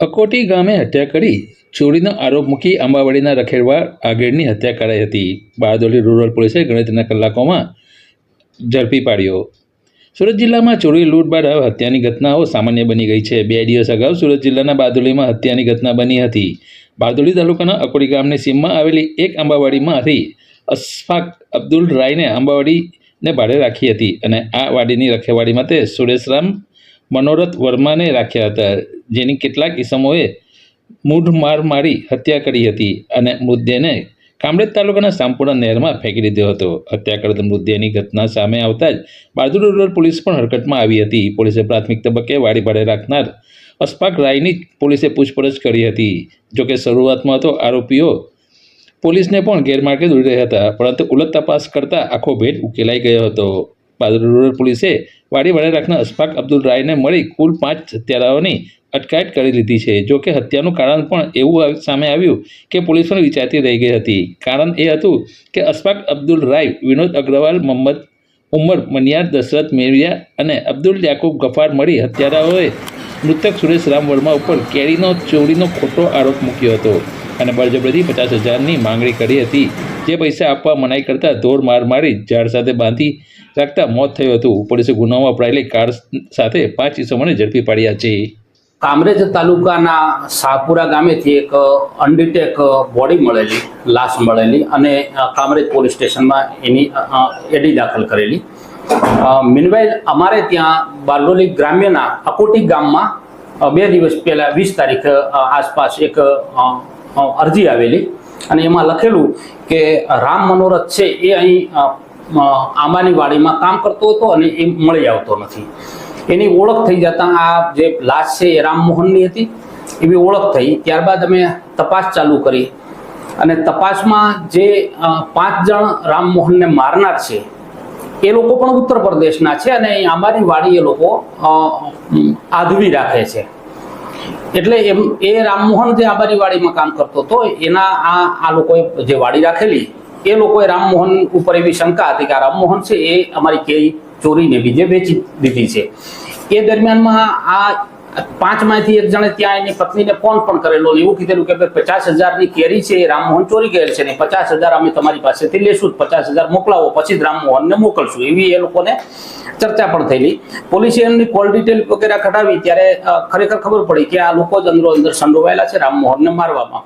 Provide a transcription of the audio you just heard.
અકોટી ગામે હત્યા કરી ચોરીનો આરોપ મૂકી આંબાવાડીના રખેડવા આગેડની હત્યા કરાઈ હતી. બારડોલી રૂરલ પોલીસે ગણતરીના કલાકોમાં ઝડપી પાડ્યો. સુરત જિલ્લામાં ચોરી લૂંટ બાદ હત્યાની ઘટનાઓ સામાન્ય બની ગઈ છે. બે દિવસ અગાઉ સુરત જિલ્લાના બારડોલીમાં હત્યાની ઘટના બની હતી. બારડોલી તાલુકાના અકોડી ગામની સીમમાં આવેલી એક આંબાવાડીમાંથી અશફાક અબ્દુલ રાયને આંબાવાડીને ભાડે રાખી હતી અને આ વાડીની રખેવાડીમાં તે સુરેશરામ મનોરથ વર્માને રાખ્યા હતા, જેની કેટલાક ઇસમોએ મૂઢ માર મારી હત્યા કરી હતી અને મૃતદેહને કામરેજ તાલુકાના સામપુરા નહેરમાં ફેંકી દીધો હતો. હત્યા કરતા મૃતદેહની ઘટના સામે આવતા જ બારડોલી રૂરલ પોલીસ પણ હરકતમાં આવી હતી. પોલીસે પ્રાથમિક તબક્કે વાડી ભાડે રાખનાર અસ્પાક રાયની પોલીસે પૂછપરછ કરી હતી. જોકે શરૂઆતમાં તો આરોપીઓ પોલીસને પણ ગેરમાર્ગે દોરી રહ્યા હતા, પરંતુ ઉલટ તપાસ કરતાં આખો ભેટ ઉકેલાઈ ગયો હતો. રૂરલ પોલીસે વાડી રાખના અશફાક અબ્દુલ રાયને મળી કુલ પાંચ હત્યારાઓની અટકાયત કરી લીધી છે. જો કે હત્યાનું કારણ પણ એવું સામે આવ્યું કે પોલીસ પણ વિચારતી રહી ગઈ હતી. કારણ એ હતું કે અશફાક અબ્દુલ રાય, વિનોદ અગ્રવાલ મોહમ્મદ ઉમર, મનિયાર દશરથ મેરિયા અને અબ્દુલ યાકુબ ગફાર મળી હત્યારાઓએ મૃતક સુરેશ રામ વર્મા ઉપર કેરીનો, ચોરીનો ખોટો આરોપ મૂક્યો હતો. અને બળજબરીથી પચાસ હજારની માંગણી કરી હતી. જે પૈસા આપવા મનાઈ કરતા ધોર માર મારી ઝાડ સાથે બાંધી રાખતા મોત થયું હતું. પોલીસે ગુનામાં વપરાયેલી કાર સાથે પાંચ ઇસમોને ઝડપી પાડ્યા છે. કામરેજ તાલુકાના શાહપુરા ગામેથી એક અનડિટેક બોડી મળેલી, લાશ મળેલી અને કામરેજ પોલીસ સ્ટેશનમાં એની એડી દાખલ કરેલી. મિનવાઇલ અમારે ત્યાં બારડોલી ગ્રામ્યના અકોટી ગામમાં બે દિવસ પહેલા વીસ તારીખ આસપાસ એક અરજી આવેલી. અને એમાં લખેલું કે રામ મનોરથ છે એ અહીં આંબાની વાડીમાં કામ કરતો હતો અને એ મળી આવતો નથી. એની ઓળખ થઈ જતા આ જે લાશ છે એ રામમોહનની હતી. એવી ઓળખ થઈ. ત્યારબાદ અમે તપાસ ચાલુ કરી. અને તપાસમાં જે પાંચ જણ રામમોહનને મારનાર છે એ લોકો પણ ઉત્તર પ્રદેશના છે અને આંબાની વાડી એ લોકો આધવી રાખે છે. એટલે એમ, એ રામમોહન જે આંબાની વાડીમાં કામ કરતો હતો, એના આ આ લોકોએ જે વાડી રાખેલી, એ લોકોએ રામમોહન ઉપર એવી શંકા હતી કે આ રામમોહન છે એ અમારી કેરી ચોરીને બીજે વેચી દીધી છે. એ દરમિયાનમાં આ પાંચમાંથી એક જણે ત્યાં એની પત્નીને ફોન પણ કરેલો એવું કીધેલું કે ભાઈ પચાસ હજારની કેરી છે, એ રામમોહન ચોરી ગયેલ છે ને પચાસ હજાર અમે તમારી પાસેથી લેશું પચાસ હજાર મોકલાવો, પછી જ રામમોહનને મોકલશું. એવી એ લોકોને ચર્ચા પણ થયેલી. પોલીસે એમની કોલ ડિટેલ વગેરે કઢાવી ત્યારે ખરેખર ખબર પડી કે આ લોકો જ અંદરો અંદર સંડોવાયેલા છે રામમોહનને મારવામાં.